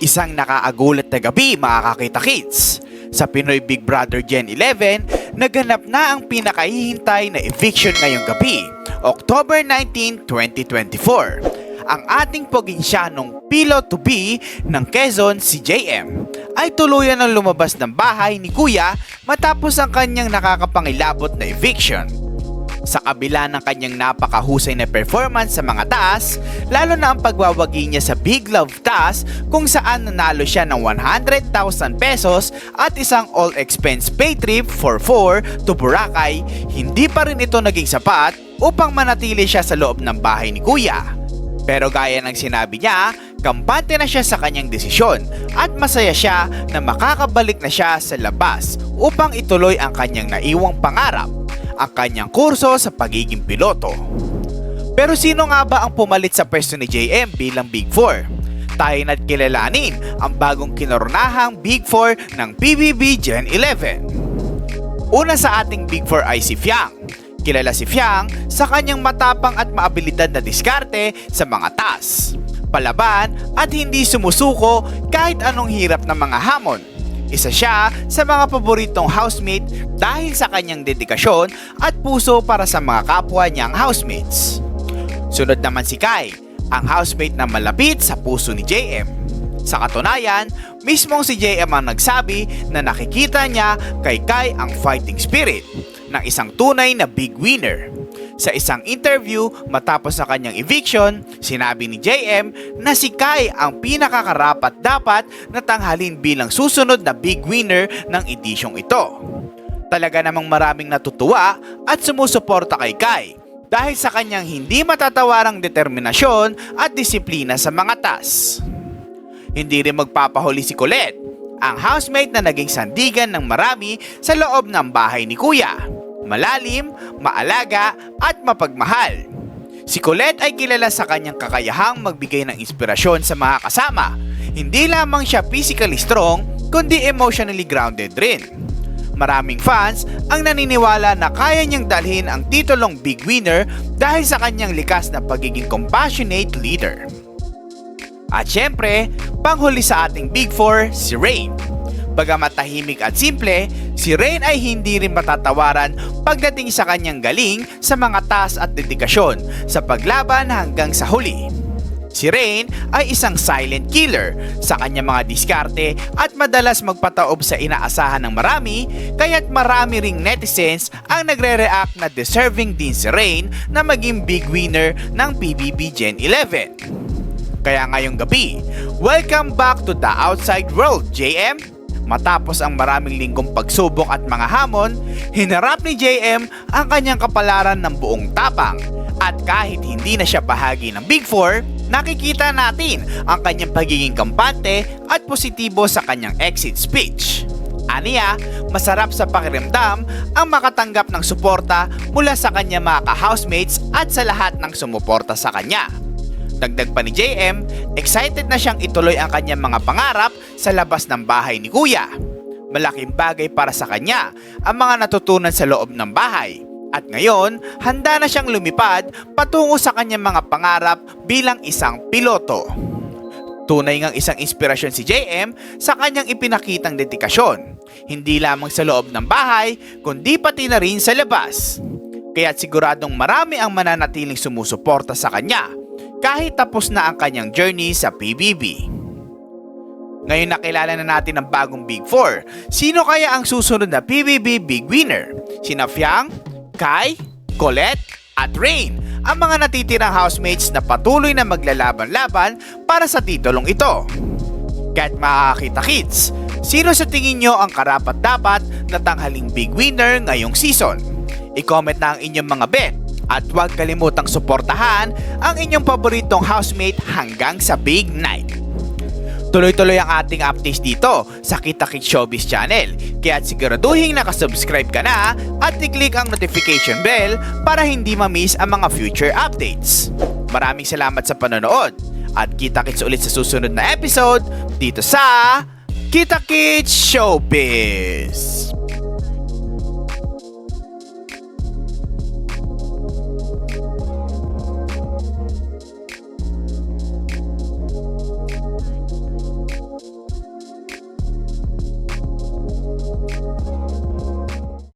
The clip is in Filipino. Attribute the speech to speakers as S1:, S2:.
S1: Isang nakaagulat na gabi mga kakita kids. Sa Pinoy Big Brother Gen 11, naganap na ang pinakahihintay na eviction ngayong gabi, October 19, 2024. Ang ating probinsyanong pilo to be ng Quezon si JM ay tuluyan ng lumabas ng bahay ni Kuya matapos ang kanyang nakakapangilabot na eviction. Sa kabila ng kanyang napakahusay na performance sa mga taas, lalo na ang pagwawagi niya sa Big Love Task kung saan nanalo siya ng 100,000 pesos at isang all-expense pay trip for 4 to Boracay, hindi pa rin ito naging sapat upang manatili siya sa loob ng bahay ni Kuya. Pero gaya ng sinabi niya, kampante na siya sa kanyang desisyon at masaya siya na makakabalik na siya sa labas upang ituloy ang kanyang naiwang pangarap, ang kanyang kurso sa pagiging piloto. Pero sino nga ba ang pumalit sa pwesto ni JM bilang Big 4? Tayo na't kilalanin ang bagong kinoronahang Big 4 ng PBB Gen 11. Una sa ating Big 4 ay si Fiang. Kilala si Fiang sa kanyang matapang at maabilidad na diskarte sa mga task, palaban at hindi sumusuko kahit anong hirap ng mga hamon. Isa siya sa mga paboritong housemate dahil sa kanyang dedikasyon at puso para sa mga kapwa niyang housemates. Sunod naman si Kai, ang housemate na malapit sa puso ni JM. Sa katunayan, mismong si JM ang nagsabi na nakikita niya kay Kai ang fighting spirit ng isang tunay na big winner. Sa isang interview matapos sa kanyang eviction, sinabi ni JM na si Kai ang pinakakarapat dapat na tanghalin bilang susunod na big winner ng edisyong ito. Talaga namang maraming natutuwa at sumusuporta kay Kai dahil sa kanyang hindi matatawarang determinasyon at disiplina sa mga task. Hindi rin magpapahuli si Colette, ang housemate na naging sandigan ng marami sa loob ng bahay ni Kuya. Malalim, maalaga at mapagmahal. Si Colette ay kilala sa kanyang kakayahang magbigay ng inspirasyon sa mga kasama. Hindi lamang siya physically strong, kundi emotionally grounded rin. Maraming fans ang naniniwala na kaya niyang dalhin ang titulong big winner dahil sa kanyang likas na pagiging compassionate leader. At syempre, panghuli sa ating Big Four, si Rain. Bagamat tahimik at simple, si Rain ay hindi rin matatawaran pagdating sa kanyang galing sa mga task at dedikasyon sa paglaban hanggang sa huli. Si Rain ay isang silent killer sa kanyang mga diskarte at madalas magpataob sa inaasahan ng marami kaya't marami ring netizens ang nagre-react na deserving din si Rain na maging big winner ng PBB Gen 11. Kaya ngayong gabi, welcome back to the outside world, JM! Matapos ang maraming linggong pagsubok at mga hamon, hinarap ni JM ang kanyang kapalaran ng buong tapang. At kahit hindi na siya bahagi ng Big Four, nakikita natin ang kanyang pagiging kampante at positibo sa kanyang exit speech. Aniya, masarap sa pakiramdam ang makatanggap ng suporta mula sa kanyang mga ka-housemates at sa lahat ng sumuporta sa kanya. Dagdag pa ni JM, excited na siyang ituloy ang kanyang mga pangarap sa labas ng bahay ni Kuya. Malaking bagay para sa kanya ang mga natutunan sa loob ng bahay. At ngayon, handa na siyang lumipad patungo sa kanyang mga pangarap bilang isang piloto. Tunay ngang isang inspirasyon si JM sa kanyang ipinakitang dedikasyon. Hindi lamang sa loob ng bahay, kundi pati na rin sa labas. Kaya't siguradong marami ang mananatiling sumusuporta sa kanya kahit tapos na ang kanyang journey sa PBB. Ngayon nakilala na natin ang bagong Big Four. Sino kaya ang susunod na PBB Big Winner? Sina Fiang, Kai, Colette, at Rain ang mga natitirang housemates na patuloy na maglalaban-laban para sa titulong ito. Kahit makakakita kids, sino sa tingin nyo ang karapat dapat na tanghaling big winner ngayong season? I-comment na ang inyong mga bet at huwag kalimutang suportahan ang inyong paboritong housemate hanggang sa big night. Tuloy-tuloy ang ating updates dito sa Kita Kit Showbiz channel. Kaya siguraduhin nakasubscribe ka na at i-click ang notification bell para hindi ma-miss ang mga future updates. Maraming salamat sa panonood at kita kits ulit sa susunod na episode dito sa Kita Kits Showbiz.